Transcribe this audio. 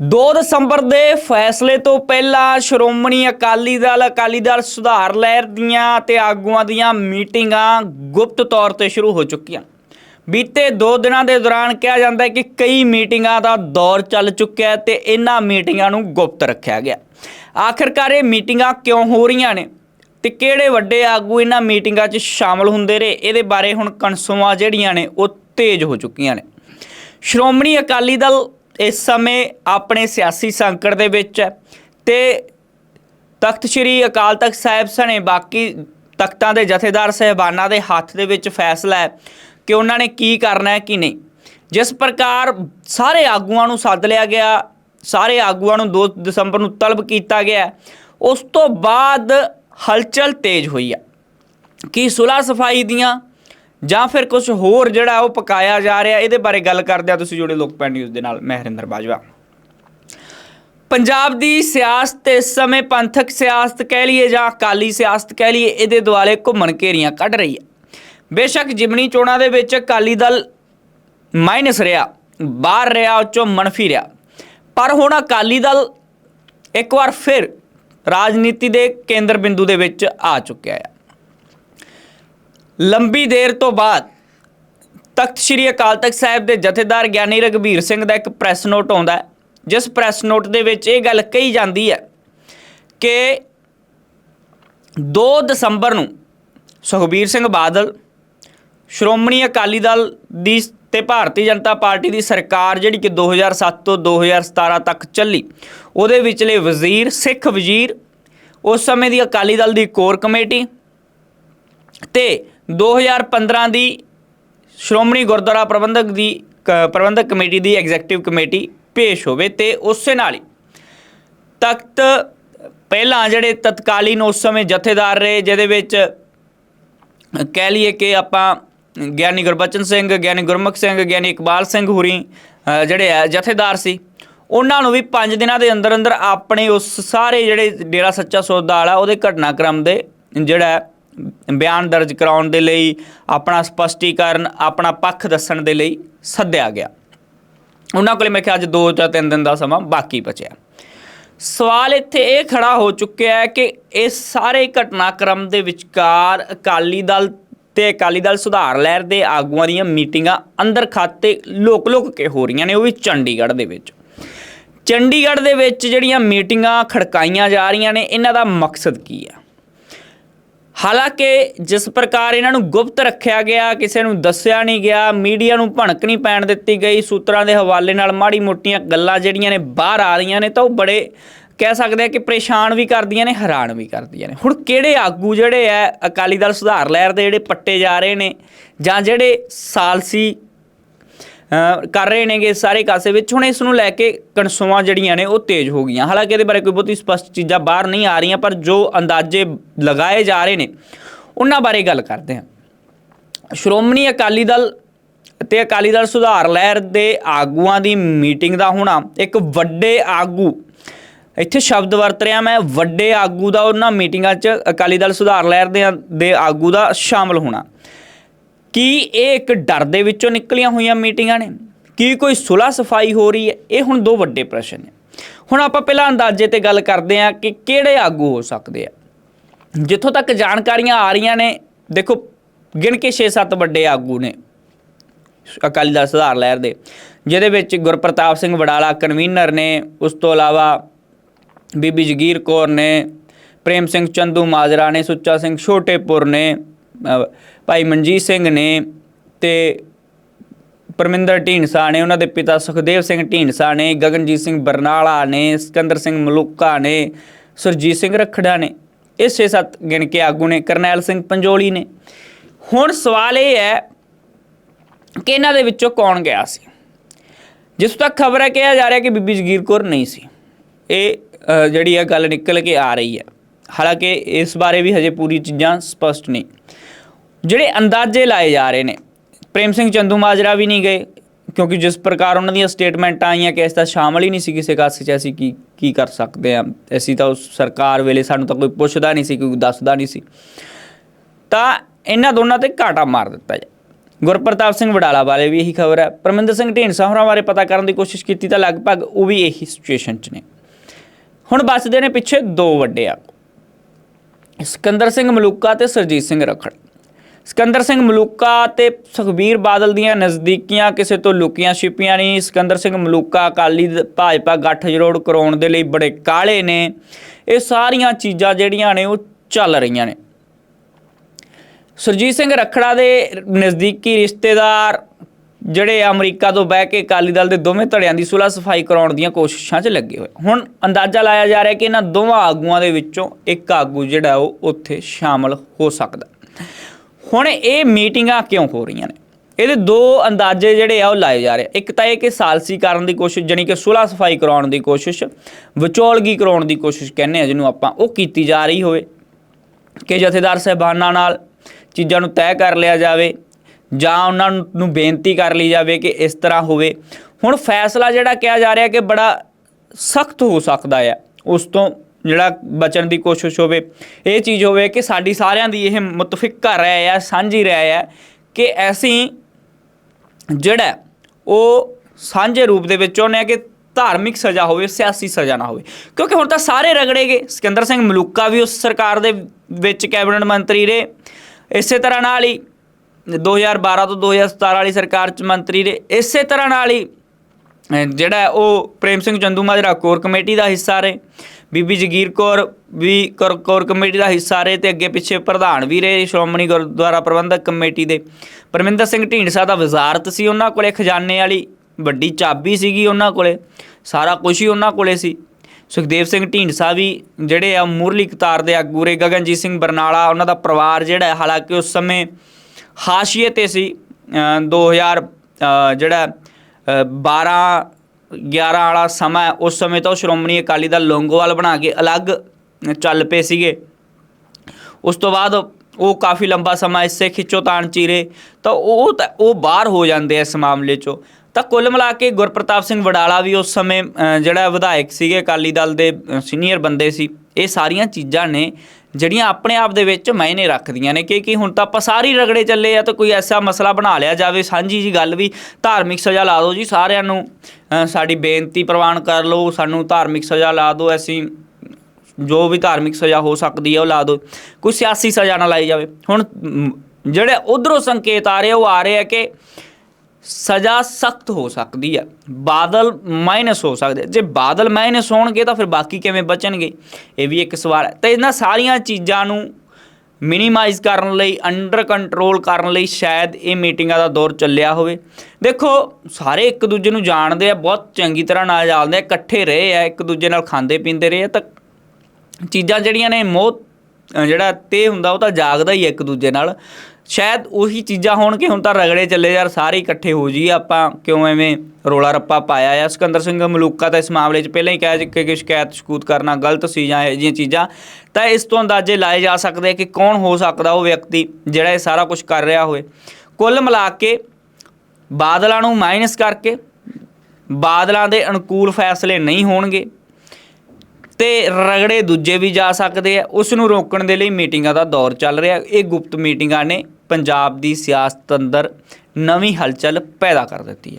2 ਦਸੰਬਰ ਦੇ ਫੈਸਲੇ ਤੋਂ ਪਹਿਲਾਂ ਸ਼੍ਰੋਮਣੀ ਅਕਾਲੀ ਦਲ ਅਕਾਲੀ ਦਲ ਸੁਧਾਰ ਲਹਿਰ ਦੀਆਂ ਤੇ ਆਗੂਆਂ ਦੀਆਂ ਮੀਟਿੰਗਾਂ ਗੁਪਤ ਤੌਰ ਤੇ ਸ਼ੁਰੂ ਹੋ ਚੁੱਕੀਆਂ। ਬੀਤੇ 2 ਦਿਨਾਂ ਦੇ ਦੌਰਾਨ ਕਿਹਾ ਜਾਂਦਾ ਹੈ ਕਿ ਕਈ ਮੀਟਿੰਗਾਂ ਦਾ ਦੌਰ ਚੱਲ ਚੁੱਕਿਆ ਹੈ ਤੇ ਇਹਨਾਂ ਮੀਟਿੰਗਾਂ ਨੂੰ ਗੁਪਤ ਰੱਖਿਆ ਗਿਆ। ਆਖਿਰਕਾਰ ਇਹ ਮੀਟਿੰਗਾਂ ਕਿਉਂ ਹੋ ਰਹੀਆਂ ਨੇ ਤੇ ਕਿਹੜੇ ਵੱਡੇ ਆਗੂ ਇਹਨਾਂ ਮੀਟਿੰਗਾਂ 'ਚ ਸ਼ਾਮਲ ਹੁੰਦੇ ਰਹੇ ਇਹਦੇ ਬਾਰੇ ਹੁਣ ਕਨਸੂਆਂ ਜਿਹੜੀਆਂ ਨੇ ਉਹ ਤੇਜ਼ ਹੋ ਚੁੱਕੀਆਂ ਨੇ। ਸ਼੍ਰੋਮਣੀ ਅਕਾਲੀ ਦਲ ਇਸ ਸਮੇਂ ਆਪਣੇ ਸਿਆਸੀ ਸੰਕਟ ਦੇ ਵਿੱਚ ਹੈ ਤੇ ਤਖਤ ਸ੍ਰੀ ਅਕਾਲ ਤਖਤ ਸਾਹਿਬ ਸਣੇ ਬਾਕੀ ਤਖਤਾਂ ਦੇ ਜਥੇਦਾਰ ਸਹਿਬਾਨਾਂ ਦੇ ਹੱਥ ਦੇ ਵਿੱਚ ਫੈਸਲਾ ਹੈ ਕਿ ਉਹਨਾਂ ਨੇ ਕੀ ਕਰਨਾ ਹੈ ਕੀ ਨਹੀਂ। ਜਿਸ ਪ੍ਰਕਾਰ ਸਾਰੇ ਆਗੂਆਂ ਨੂੰ ਸੱਦ ਲਿਆ ਗਿਆ, ਸਾਰੇ ਆਗੂਆਂ ਨੂੰ 2 ਦਸੰਬਰ ਨੂੰ ਤਲਬ ਕੀਤਾ ਗਿਆ, ਉਸ ਤੋਂ ਬਾਅਦ ਹਲਚਲ ਤੇਜ਼ ਹੋਈ ਹੈ ਕਿ ਸੁਲਾ ਸਫ਼ਾਈ ਦੀਆਂ ਜਾਂ ਫਿਰ ਕੁਝ ਹੋਰ ਜਿਹੜਾ ਉਹ ਪਕਾਇਆ ਜਾ ਰਿਹਾ, ਇਹਦੇ ਬਾਰੇ ਗੱਲ ਕਰਦੇ ਆ ਤੁਸੀਂ ਜੁੜੇ ਲੋਕ ਨਿਊਜ਼ ਦੇ ਨਾਲ, ਮੈਂ ਹਰਿੰਦਰ ਬਾਜਵਾ। ਪੰਜਾਬ ਦੀ ਸਿਆਸਤ ਇਸ ਸਮੇਂ ਪੰਥਕ ਸਿਆਸਤ ਕਹਿ ਲਈਏ ਜਾਂ ਅਕਾਲੀ ਸਿਆਸਤ ਕਹਿ ਲਈਏ, ਇਹਦੇ ਦੁਆਲੇ ਘੁੰਮਣ ਘੇਰੀਆਂ ਕੱਢ ਰਹੀ ਹੈ। ਬੇਸ਼ੱਕ ਜਿਮਣੀ ਚੋਣਾਂ ਦੇ ਵਿੱਚ ਅਕਾਲੀ ਦਲ ਮਾਈਨਸ ਰਿਹਾ, ਬਾਹਰ ਰਿਹਾ ਉਹ ਚੋਂ ਮਨਫੀ ਰਿਹਾ। ਪਰ ਹੁਣ ਅਕਾਲੀ ਦਲ ਇੱਕ ਵਾਰ ਫਿਰ ਰਾਜਨੀਤੀ ਦੇ ਕੇਂਦਰ ਬਿੰਦੂ ਦੇ ਵਿੱਚ ਆ ਚੁੱਕਿਆ ਹੈ। ਲੰਬੀ ਦੇਰ ਤੋਂ ਬਾਅਦ ਤਖਤ ਸ੍ਰੀ ਅਕਾਲ ਤਖਤ ਸਾਹਿਬ ਦੇ ਜਥੇਦਾਰ ਗਿਆਨੀ ਰਗਵੀਰ ਸਿੰਘ ਦਾ ਇੱਕ ਪ੍ਰੈਸ ਨੋਟ ਆਉਂਦਾ ਜਿਸ ਪ੍ਰੈਸ ਨੋਟ ਦੇ ਵਿੱਚ ਇਹ ਗੱਲ ਕਹੀ ਜਾਂਦੀ ਹੈ ਕਿ 2 ਦਸੰਬਰ ਨੂੰ ਸੁਖਬੀਰ ਸਿੰਘ ਬਾਦਲ, ਸ਼੍ਰੋਮਣੀ ਅਕਾਲੀ ਦਲ ਦੀ ਤੇ ਭਾਰਤੀ ਜਨਤਾ ਪਾਰਟੀ ਦੀ ਸਰਕਾਰ ਜਿਹੜੀ ਕਿ 2007 ਤੋਂ 2017 ਤੱਕ ਚੱਲੀ, ਉਹਦੇ ਵਿਚਲੇ ਵਜ਼ੀਰ, ਸਿੱਖ ਵਜ਼ੀਰ, ਉਸ ਸਮੇਂ ਦੀ ਅਕਾਲੀ ਦਲ ਦੀ ਕੋਰ ਕਮੇਟੀ ਤੇ 2015 ਦੀ ਸ਼੍ਰੋਮਣੀ ਗੁਰਦੁਆਰਾ ਪ੍ਰਬੰਧਕ ਦੀ ਕ- ਪ੍ਰਬੰਧਕ ਕਮੇਟੀ ਦੀ ਐਗਜੀਕਟਿਵ ਕਮੇਟੀ ਪੇਸ਼ ਹੋਵੇ ਤੇ ਉਸੇ ਨਾਲ ਹੀ ਤਖਤ ਪਹਿਲਾਂ ਜਿਹੜੇ ਤਤਕਾਲੀਨ ਉਸ ਸਮੇਂ ਜਥੇਦਾਰ ਰਹੇ, ਜਿਹਦੇ ਵਿੱਚ ਕਹਿ ਲਈਏ ਕਿ ਆਪਾਂ ਗਿਆਨੀ ਗੁਰਬਚਨ ਸਿੰਘ, ਗਿਆਨੀ ਗੁਰਮੁਖ ਸਿੰਘ, ਗਿਆਨੀ ਇਕਬਾਲ ਸਿੰਘ ਹੁਰੀ ਜਿਹੜੇ ਆ ਜਥੇਦਾਰ ਸੀ, ਉਹਨਾਂ ਨੂੰ ਵੀ 5 ਦਿਨਾਂ ਦੇ ਅੰਦਰ ਅੰਦਰ ਆਪਣੇ ਉਸ ਸਾਰੇ ਜਿਹੜੇ ਡੇਰਾ ਸੱਚਾ ਸੌਦਾ ਵਾਲਾ ਉਹਦੇ ਘਟਨਾਕ੍ਰਮ ਦੇ ਜਿਹੜਾ ਬਿਆਨ ਦਰਜ ਕਰਾਉਣ ਦੇ ਲਈ, ਆਪਣਾ ਸਪਸ਼ਟੀਕਰਨ, ਆਪਣਾ ਪੱਖ ਦੱਸਣ ਦੇ ਲਈ ਸੱਦਿਆ ਗਿਆ। ਉਹਨਾਂ ਕੋਲੇ ਮੈਂ ਕਿਹਾ ਅੱਜ 2 ਜਾਂ 3 ਦਿਨ ਦਾ ਸਮਾਂ ਬਾਕੀ ਬਚਿਆ। ਸਵਾਲ ਇੱਥੇ ਇਹ ਖੜਾ ਹੋ ਚੁੱਕਿਆ ਹੈ ਕਿ ਇਸ ਸਾਰੇ ਘਟਨਾਕ੍ਰਮ ਦੇ ਵਿਚਕਾਰ ਅਕਾਲੀ ਦਲ ਤੇ ਅਕਾਲੀ ਦਲ ਸੁਧਾਰ ਲਹਿਰ ਦੇ ਆਗੂਆਂ ਦੀਆਂ ਮੀਟਿੰਗਾਂ ਅੰਦਰ ਖਾਤੇ ਲੋਕ-ਲੋਕ ਕੇ ਹੋ ਰਹੀਆਂ ਨੇ, ਉਹ ਵੀ ਚੰਡੀਗੜ੍ਹ ਦੇ ਵਿੱਚ। ਚੰਡੀਗੜ੍ਹ ਦੇ ਵਿੱਚ ਜਿਹੜੀਆਂ ਮੀਟਿੰਗਾਂ ਖੜਕਾਈਆਂ ਜਾ ਰਹੀਆਂ ਨੇ, ਇਹਨਾਂ ਦਾ ਮਕਸਦ ਕੀ ਹੈ? ਹਾਲਾਂਕਿ ਜਿਸ ਪ੍ਰਕਾਰ ਇਹਨਾਂ ਨੂੰ ਗੁਪਤ ਰੱਖਿਆ ਗਿਆ, ਕਿਸੇ ਨੂੰ ਦੱਸਿਆ ਨਹੀਂ ਗਿਆ, ਮੀਡੀਆ ਨੂੰ ਭਣਕ ਨਹੀਂ ਪੈਣ ਦਿੱਤੀ ਗਈ, ਸੂਤਰਾਂ ਦੇ ਹਵਾਲੇ ਨਾਲ ਮਾੜੀ ਮੋਟੀਆਂ ਗੱਲਾਂ ਜਿਹੜੀਆਂ ਨੇ ਬਾਹਰ ਆ ਰਹੀਆਂ ਨੇ ਤਾਂ ਉਹ ਬੜੇ ਕਹਿ ਸਕਦੇ ਆ ਕਿ ਪਰੇਸ਼ਾਨ ਵੀ ਕਰਦੀਆਂ ਨੇ, ਹੈਰਾਨ ਵੀ ਕਰਦੀਆਂ ਨੇ। ਹੁਣ ਕਿਹੜੇ ਆਗੂ ਜਿਹੜੇ ਆ ਅਕਾਲੀ ਦਲ ਸੁਧਾਰ ਲਹਿਰ ਦੇ ਜਿਹੜੇ ਪੱਟੇ ਜਾ ਰਹੇ ਨੇ ਜਾਂ ਜਿਹੜੇ ਸਾਲਸੀ ਕਰ ਰਹੇ ਨੇਗੇ ਸਾਰੇ ਕਾਸੇ ਵਿੱਚ। ਹੁਣ ਇਸ ਨੂੰ ਲੈ ਕੇ ਕਨਸੂਆਂ ਜਿਹੜੀਆਂ ਨੇ ਉਹ ਤੇਜ਼ ਹੋ ਗਈਆਂ। ਹਾਲਾਂਕਿ ਇਹਦੇ ਬਾਰੇ ਕੋਈ ਬਹੁਤੀ ਸਪਸ਼ਟ ਚੀਜ਼ਾਂ ਬਾਹਰ ਨਹੀਂ ਆ ਰਹੀਆਂ, ਪਰ ਜੋ ਅੰਦਾਜ਼ੇ ਲਗਾਏ ਜਾ ਰਹੇ ਨੇ, ਉਹਨਾਂ ਬਾਰੇ ਗੱਲ ਕਰਦੇ ਹਾਂ। ਸ਼੍ਰੋਮਣੀ ਅਕਾਲੀ ਦਲ ਤੇ ਅਕਾਲੀ ਦਲ ਸੁਧਾਰ ਲਹਿਰ ਦੇ ਆਗੂਆਂ ਦੀ ਮੀਟਿੰਗ ਦਾ ਹੋਣਾ ਇੱਕ ਵੱਡੇ ਆਗੂ, ਇੱਥੇ ਸ਼ਬਦ ਵਰਤ ਰਿਹਾ ਮੈਂ, ਵੱਡੇ ਆਗੂ ਦਾ ਉਹਨਾਂ ਮੀਟਿੰਗਾਂ 'ਚ ਅਕਾਲੀ ਦਲ ਸੁਧਾਰ ਲਹਿਰ ਦੇ ਆਗੂ ਦਾ ਸ਼ਾਮਲ ਹੋਣਾ। ਕੀ ਇਹ ਇੱਕ ਡਰ ਦੇ ਵਿੱਚੋਂ ਨਿਕਲੀਆਂ ਹੋਈਆਂ ਮੀਟਿੰਗਾਂ ਨੇ? ਕੀ ਕੋਈ ਸੁਲਾ ਸਫ਼ਾਈ ਹੋ ਰਹੀ ਹੈ? ਇਹ ਹੁਣ ਦੋ ਵੱਡੇ ਪ੍ਰਸ਼ਨ ਨੇ। ਹੁਣ ਆਪਾਂ ਪਹਿਲਾਂ ਅੰਦਾਜ਼ੇ ਤੇ ਗੱਲ ਕਰਦੇ ਹਾਂ ਕਿ ਕਿਹੜੇ ਆਗੂ ਹੋ ਸਕਦੇ ਆ। ਜਿੱਥੋਂ ਤੱਕ ਜਾਣਕਾਰੀਆਂ ਆ ਰਹੀਆਂ ਨੇ, ਦੇਖੋ, ਗਿਣ ਕੇ 6-7 ਵੱਡੇ ਆਗੂ ਨੇ। ਅਕਾਲੀ ਦਲ ਸੁਧਾਰ ਲਹਿਰ ਦੇ, ਜਿਹਦੇ ਵਿੱਚ ਗੁਰਪ੍ਰਤਾਪ ਸਿੰਘ ਵਡਾਲਾ ਕਨਵੀਨਰ ਨੇ, ਉਸ ਤੋਂ ਇਲਾਵਾ ਬੀਬੀ ਜਗੀਰ ਕੌਰ ਨੇ, ਪ੍ਰੇਮ ਸਿੰਘ ਚੰਦੂ ਮਾਜਰਾ ਨੇ, ਸੁੱਚਾ ਸਿੰਘ ਛੋਟੇਪੁਰ ਨੇ ਭਾਈ ਮਨਜੀਤ ਸਿੰਘ ਨੇ ਤੇ ਪਰਮਿੰਦਰ ਢੀਂਡਸਾ ਨੇ, ਉਹਨਾਂ ਦੇ ਪਿਤਾ ਸੁਖਦੇਵ ਸਿੰਘ ਢੀਂਡਸਾ ਨੇ, ਗਗਨਜੀਤ ਸਿੰਘ ਬਰਨਾਲਾ ਨੇ, ਸਿਕੰਦਰ ਸਿੰਘ ਮਲੂਕਾ ਨੇ, ਸੁਰਜੀਤ ਸਿੰਘ ਰਖੜਾ ਨੇ ਇਹ ਛੇ ਸੱਤ ਗਿਣ ਕੇ ਆਗੂ ਨੇ, ਕਰਨੈਲ ਸਿੰਘ ਪੰਜੋਲੀ ਨੇ। ਹੁਣ ਸਵਾਲ ਇਹ ਹੈ ਕਿ ਇਹਨਾਂ ਦੇ ਵਿੱਚੋਂ ਕੌਣ ਗਿਆ ਸੀ? ਜਿਸ ਤੱਕ ਖਬਰ ਹੈ, ਕਿਹਾ ਜਾ ਰਿਹਾ ਕਿ ਬੀਬੀ ਜਗੀਰ ਕੌਰ ਨਹੀਂ ਸੀ। ਇਹ ਜਿਹੜੀ ਆ ਗੱਲ ਨਿਕਲ ਕੇ ਆ ਰਹੀ ਹੈ। ਹਾਲਾਂਕਿ ਇਸ ਬਾਰੇ ਵੀ ਹਜੇ ਪੂਰੀ ਚੀਜ਼ਾਂ ਸਪਸ਼ਟ ਨਹੀਂ। ਜਿਹੜੇ ਅੰਦਾਜ਼ੇ ਲਾਏ ਜਾ ਰਹੇ ਨੇ, ਪ੍ਰੇਮ ਸਿੰਘ ਚੰਦੂ ਮਾਜਰਾ ਵੀ ਨਹੀਂ ਗਏ, ਕਿਉਂਕਿ ਜਿਸ ਪ੍ਰਕਾਰ ਉਹਨਾਂ ਦੀਆਂ ਸਟੇਟਮੈਂਟਾਂ ਆਈਆਂ ਕਿ ਇਸ ਦਾ ਸ਼ਾਮਲ ਹੀ ਨਹੀਂ ਸੀ ਕਿਸੇ ਕਾਸੇ 'ਚ, ਅਸੀਂ ਕੀ ਕੀ ਕਰ ਸਕਦੇ ਆ ਅਸੀਂ ਤਾਂ ਉਸ ਸਰਕਾਰ ਵੇਲੇ ਸਾਨੂੰ ਤਾਂ ਕੋਈ ਪੁੱਛਦਾ ਨਹੀਂ ਸੀ, ਕੋਈ ਦੱਸਦਾ ਨਹੀਂ ਸੀ। ਤਾਂ ਇਹਨਾਂ ਦੋਨਾਂ ਤੇ ਘਾਟਾ ਮਾਰ ਦਿੱਤਾ ਜਾ। ਗੁਰਪ੍ਰਤਾਪ ਸਿੰਘ ਵਡਾਲਾ ਬਾਰੇ ਵੀ ਇਹੀ ਖਬਰ ਹੈ। ਪਰਮਿੰਦਰ ਸਿੰਘ ਢੀਂਡਸਾ ਹੋਰਾਂ ਬਾਰੇ ਪਤਾ ਕਰਨ ਦੀ ਕੋਸ਼ਿਸ਼ ਕੀਤੀ ਤਾਂ ਲਗਭਗ ਉਹ ਵੀ ਇਹੀ ਸਿਚੁਏਸ਼ਨ 'ਚ ਨੇ। ਹੁਣ ਬਚਦੇ ਨੇ ਪਿੱਛੇ ਦੋ ਵੱਡੇ ਆ ਸਿਕੰਦਰ ਸਿੰਘ ਮਲੂਕਾ ਤੇ ਸਰਜੀਤ ਸਿੰਘ ਰਖੜ। ਸਿਕੰਦਰ ਸਿੰਘ ਮਲੂਕਾ ਤੇ ਸੁਖਬੀਰ ਬਾਦਲ ਦੀਆਂ ਨਜ਼ਦੀਕੀਆਂ ਕਿਸੇ ਤੋਂ ਲੁਕੀਆਂ ਛਿਪੀਆਂ ਨਹੀਂ। ਸਿਕੰਦਰ ਸਿੰਘ ਮਲੂਕਾ ਅਕਾਲੀ ਦ- ਭਾਜਪਾ ਗੱਠ ਜੋੜ ਕਰਾਉਣ ਦੇ ਲਈ ਬੜੇ ਕਾਲੇ ਨੇ। ਇਹ ਸਾਰੀਆਂ ਚੀਜ਼ਾਂ ਜਿਹੜੀਆਂ ਨੇ ਉਹ ਚੱਲ ਰਹੀਆਂ ਨੇ। ਸੁਰਜੀਤ ਸਿੰਘ ਰਖੜਾ ਦੇ ਨਜ਼ਦੀਕੀ ਰਿਸ਼ਤੇਦਾਰ ਜਿਹੜੇ ਅਮਰੀਕਾ ਤੋਂ ਬਹਿ ਕੇ ਅਕਾਲੀ ਦਲ ਦੇ ਦੋਵੇਂ ਧੜਿਆਂ ਦੀ ਸੁਲਹ ਸਫ਼ਾਈ ਕਰਾਉਣ ਦੀਆਂ ਕੋਸ਼ਿਸ਼ਾਂ 'ਚ ਲੱਗੇ ਹੋਏ। ਹੁਣ ਅੰਦਾਜ਼ਾ ਲਾਇਆ ਜਾ ਰਿਹਾ ਕਿ ਇਹਨਾਂ ਦੋਵਾਂ ਆਗੂਆਂ ਦੇ ਵਿੱਚੋਂ ਇੱਕ ਆਗੂ ਜਿਹੜਾ ਉਹ ਉੱਥੇ ਸ਼ਾਮਲ ਹੋ ਸਕਦਾ। ਹੁਣ ਇਹ ਮੀਟਿੰਗਾਂ ਕਿਉਂ ਹੋ ਰਹੀਆਂ ਨੇ? ਇਹਦੇ ਦੋ ਅੰਦਾਜ਼ੇ ਜਿਹੜੇ ਆ ਉਹ ਲਾਏ ਜਾ ਰਹੇ ਇੱਕ ਤਾਂ ਇਹ ਕਿ ਸਾਲਸੀ ਕਰਨ ਦੀ ਕੋਸ਼ਿਸ਼, ਜਾਣੀ ਕਿ ਸੁਲਹ ਸਫ਼ਾਈ ਕਰਾਉਣ ਦੀ ਕੋਸ਼ਿਸ਼, ਵਿਚੋਲਗੀ ਕਰਾਉਣ ਦੀ ਕੋਸ਼ਿਸ਼ ਕਹਿੰਦੇ ਆ, ਜਿਹਨੂੰ ਆਪਾਂ ਉਹ ਕੀਤੀ ਜਾ ਰਹੀ ਹੋਵੇ ਕਿ ਜਥੇਦਾਰ ਸਾਹਿਬਾਨਾਂ ਨਾਲ ਚੀਜ਼ਾਂ ਨੂੰ ਤੈਅ ਕਰ ਲਿਆ ਜਾਵੇ ਜਾਂ ਉਹਨਾਂ ਨੂੰ ਬੇਨਤੀ ਕਰ ਲਈ ਜਾਵੇ ਕਿ ਇਸ ਤਰ੍ਹਾਂ ਹੋਵੇ। ਹੁਣ ਫੈਸਲਾ ਜਿਹੜਾ ਕਿਹਾ ਜਾ ਰਿਹਾ ਕਿ ਬੜਾ ਸਖਤ ਹੋ ਸਕਦਾ ਹੈ ਉਸ ਤੋਂ ਜਿਹੜਾ ਬਚਣ ਦੀ ਕੋਸ਼ਿਸ਼ ਹੋਵੇ, ਇਹ ਚੀਜ਼ ਹੋਵੇ ਕਿ ਸਾਡੀ ਸਾਰਿਆਂ ਦੀ ਇਹ ਮੁਤਫਿਕ ਕਰ ਰਿਹਾ ਹੈ ਸਾਂਝੀ ਰਿਹਾ ਹੈ ਕਿ ਅਸੀਂ ਜਿਹੜਾ ਉਹ ਸਾਂਝੇ ਰੂਪ ਦੇ ਵਿੱਚ ਚਾਹੁੰਦੇ ਆ ਕਿ ਧਾਰਮਿਕ ਸਜ਼ਾ ਹੋਵੇ, ਸਿਆਸੀ ਸਜ਼ਾ ਨਾ ਹੋਵੇ। ਕਿਉਂਕਿ ਹੁਣ ਤਾਂ ਸਾਰੇ ਰਗੜੇਗੇ। ਸਿਕੰਦਰ ਸਿੰਘ ਮਲੂਕਾ ਵੀ ਉਸ ਸਰਕਾਰ ਦੇ ਵਿੱਚ ਕੈਬਨਿਟ ਮੰਤਰੀ ਰਹੇ। ਇਸੇ ਤਰ੍ਹਾਂ ਨਾਲ ਹੀ 2012 ਤੋਂ 2017 ਵਾਲੀ ਸਰਕਾਰ ਚ ਮੰਤਰੀ ਰਹੇ। ਇਸੇ ਤਰ੍ਹਾਂ ਨਾਲ ਹੀ ਜਿਹੜਾ ਉਹ ਪ੍ਰੇਮ ਸਿੰਘ ਚੰਦੂਮਾਜਰਾ ਕੋਰ ਕਮੇਟੀ ਦਾ ਹਿੱਸਾ ਰਹੇ ਬੀਬੀ ਜਗੀਰ ਕੌਰ ਵੀ ਕੋਰ ਕਮੇਟੀ ਦਾ ਹਿੱਸਾ ਰਹੇ ਤੇ ਅੱਗੇ ਪਿੱਛੇ ਪ੍ਰਧਾਨ ਵੀ ਰਹੇ ਸ਼੍ਰੋਮਣੀ ਗੁਰਦੁਆਰਾ ਪ੍ਰਬੰਧਕ ਕਮੇਟੀ ਦੇ। ਪਰਮਿੰਦਰ ਸਿੰਘ ਢੀਂਡਸਾ ਦਾ ਵਜ਼ਾਰਤ ਸੀ ਉਹਨਾਂ ਕੋਲੇ ਖਜ਼ਾਨੇ ਵਾਲੀ ਵੱਡੀ ਚਾਬੀ ਸੀਗੀ ਉਹਨਾਂ ਕੋਲੇ ਸਾਰਾ ਕੁਝ ਹੀ ਉਹਨਾਂ ਕੋਲੇ ਸੀ। ਸੁਖਦੇਵ ਸਿੰਘ ਢੀਂਡਸਾ ਵੀ ਜਿਹੜੇ ਆ ਮੂਰਲੀ ਕਤਾਰ ਦੇ ਆਗੂ ਰਹੇ ਗਗਨਜੀਤ ਸਿੰਘ ਬਰਨਾਲਾ ਉਹਨਾਂ ਦਾ ਪਰਿਵਾਰ ਜਿਹੜਾ ਹਾਲਾਂਕਿ ਉਸ ਸਮੇਂ ਹਾਸ਼ੀਏ ਤੇ ਸੀ ਅ, 2000 ਜਿਹੜਾ 12 11 ਵਾਲਾ ਸਮਾਂ ਉਸ ਸਮੇਂ ਤੋਂ ਸ਼੍ਰੋਮਣੀ ਅਕਾਲੀ ਦਲ ਲੌਂਗੋਵਾਲ ਬਣਾ ਕੇ ਅਲੱਗ ਚੱਲ ਪਏ ਸੀਗੇ। ਉਸ ਤੋਂ ਬਾਅਦ ਉਹ ਕਾਫੀ ਲੰਬਾ ਸਮਾਂ ਇਸੇ ਖਿੱਚੋਤਾਣ ਚੀਰੇ, ਤਾਂ ਉਹ ਤਾਂ ਉਹ ਬਾਹਰ ਹੋ ਜਾਂਦੇ ਇਸ ਮਾਮਲੇ 'ਚੋਂ। ਤਾਂ ਕੁੱਲ ਮਿਲਾ ਕੇ ਗੁਰਪ੍ਰਤਾਪ ਸਿੰਘ ਵਡਾਲਾ ਵੀ ਉਸ ਸਮੇਂ ਜਿਹੜਾ ਵਿਧਾਇਕ ਸੀਗੇ ਅਕਾਲੀ ਦਲ ਦੇ ਸੀਨੀਅਰ ਬੰਦੇ ਸੀ, ਇਹ ਸਾਰੀਆਂ ਚੀਜ਼ਾਂ ਨੇ ਜਿਹੜੀਆਂ ਆਪਣੇ ਆਪ ਦੇ ਵਿੱਚ ਮਾਇਨੇ ਰੱਖਦੀਆਂ ਨੇ ਕਿ ਕਿ ਹੁਣ ਤਾਂ ਆਪਾਂ ਸਾਰੀ ਰਗੜੇ ਚੱਲੇ ਆ ਤਾਂ ਕੋਈ ਐਸਾ ਮਸਲਾ ਬਣਾ ਲਿਆ ਜਾਵੇ, ਸਾਂਝੀ ਜੀ ਗੱਲ ਵੀ ਧਾਰਮਿਕ ਸਜ਼ਾ ਲਾ ਦਿਓ ਜੀ ਸਾਰਿਆਂ ਨੂੰ। ਸਾਡੀ ਬੇਨਤੀ ਪ੍ਰਵਾਨ ਕਰ ਲਓ, ਸਾਨੂੰ ਧਾਰਮਿਕ ਸਜ਼ਾ ਲਾ ਦਿਓ ਅਸੀਂ ਜੋ ਵੀ ਧਾਰਮਿਕ ਸਜ਼ਾ ਹੋ ਸਕਦੀ ਹੈ ਉਹ ਲਾ ਦਿਓ। ਕੋਈ ਸਿਆਸੀ ਸਜ਼ਾ ਨਾ ਲਾਈ ਜਾਵੇ। ਹੁਣ ਜਿਹੜੇ ਉਧਰੋਂ ਸੰਕੇਤ ਆ ਰਹੇ ਉਹ ਆ ਰਹੇ ਆ ਕਿ ਸਜ਼ਾ ਸਖਤ ਹੋ ਸਕਦੀ ਹੈ ਬਾਦਲ ਮਾਈਨਸ ਹੋ ਸਕਦੇ ਜੇ ਬਾਦਲ ਮਾਈਨਸ ਹੋਣਗੇ ਤਾਂ ਫਿਰ ਬਾਕੀ ਕਿਵੇਂ ਬਚਣਗੇ? ਇਹ ਵੀ ਇੱਕ ਸਵਾਲ ਹੈ। ਤਾਂ ਇਹਨਾਂ ਸਾਰੀਆਂ ਚੀਜ਼ਾਂ ਨੂੰ ਮਿਨੀਮਾਈਜ਼ ਕਰਨ ਲਈ ਅੰਡਰ ਕੰਟਰੋਲ ਕਰਨ ਲਈ ਸ਼ਾਇਦ ਇਹ ਮੀਟਿੰਗਾਂ ਦਾ ਦੌਰ ਚੱਲਿਆ ਹੋਵੇ। ਦੇਖੋ, ਸਾਰੇ ਇੱਕ ਦੂਜੇ ਨੂੰ ਜਾਣਦੇ ਆ, ਬਹੁਤ ਚੰਗੀ ਤਰ੍ਹਾਂ ਨਾਲ ਜਾਣਦੇ ਆ, ਇਕੱਠੇ ਰਹੇ ਆ, ਇੱਕ ਦੂਜੇ ਨਾਲ ਖਾਂਦੇ ਪੀਂਦੇ ਰਹੇ ਆ, ਤਾਂ ਚੀਜ਼ਾਂ ਜਿਹੜੀਆਂ ਨੇ ਮੋਹ ਜਿਹੜਾ ਤੇ ਹੁੰਦਾ ਉਹ ਤਾਂ ਜਾਗਦਾ ਹੀ ਹੈ ਇੱਕ ਦੂਜੇ ਨਾਲ। ਸ਼ਾਇਦ ਉਹੀ ਚੀਜ਼ਾਂ ਹੋਣਗੇ, ਹੁਣ ਤਾਂ ਰਗੜੇ ਚੱਲੇ ਯਾਰ, ਸਾਰੇ ਇਕੱਠੇ ਹੋ ਜੀ ਆਪਾਂ, ਕਿਉਂ ਐਵੇਂ ਰੋਲਾ ਰੱਪਾ ਪਾਇਆ ਆ ਸਿਕੰਦਰ ਸਿੰਘ ਮਲੂਕਾ ਤਾਂ ਇਸ ਮਾਮਲੇ 'ਚ ਪਹਿਲਾਂ ਹੀ ਕਹਿ ਚੁੱਕੇ ਕਿ ਸ਼ਿਕਾਇਤ ਸ਼ਕੂਤ ਕਰਨਾ ਗਲਤ ਸੀ ਜਾਂ ਇਹ ਜਿਹੀਆਂ ਚੀਜ਼ਾਂ। ਤਾਂ ਇਸ ਤੋਂ ਅੰਦਾਜ਼ੇ ਲਾਏ ਜਾ ਸਕਦੇ ਕਿ ਕੌਣ ਹੋ ਸਕਦਾ ਉਹ ਵਿਅਕਤੀ ਜਿਹੜਾ ਇਹ ਸਾਰਾ ਕੁਝ ਕਰ ਰਿਹਾ ਹੋਵੇ। ਕੁੱਲ ਮਿਲਾ ਕੇ ਬਾਦਲਾਂ ਨੂੰ ਮਾਈਨਸ ਕਰਕੇ ਬਾਦਲਾਂ ਦੇ ਅਨੁਕੂਲ ਫੈਸਲੇ ਨਹੀਂ ਹੋਣਗੇ ਤੇ ਰਗੜੇ ਦੂਜੇ ਵੀ ਜਾ ਸਕਦੇ ਆ। ਉਸ ਨੂੰ ਰੋਕਣ ਦੇ ਲਈ ਮੀਟਿੰਗਾਂ ਦਾ ਦੌਰ ਚੱਲ ਰਿਹਾ। ਇਹ ਗੁਪਤ ਮੀਟਿੰਗਾਂ ਨੇ ਪੰਜਾਬ ਦੀ ਸਿਆਸਤ ਅੰਦਰ ਨਵੀਂ ਹਲਚਲ ਪੈਦਾ ਕਰ ਦਿੱਤੀ ਹੈ।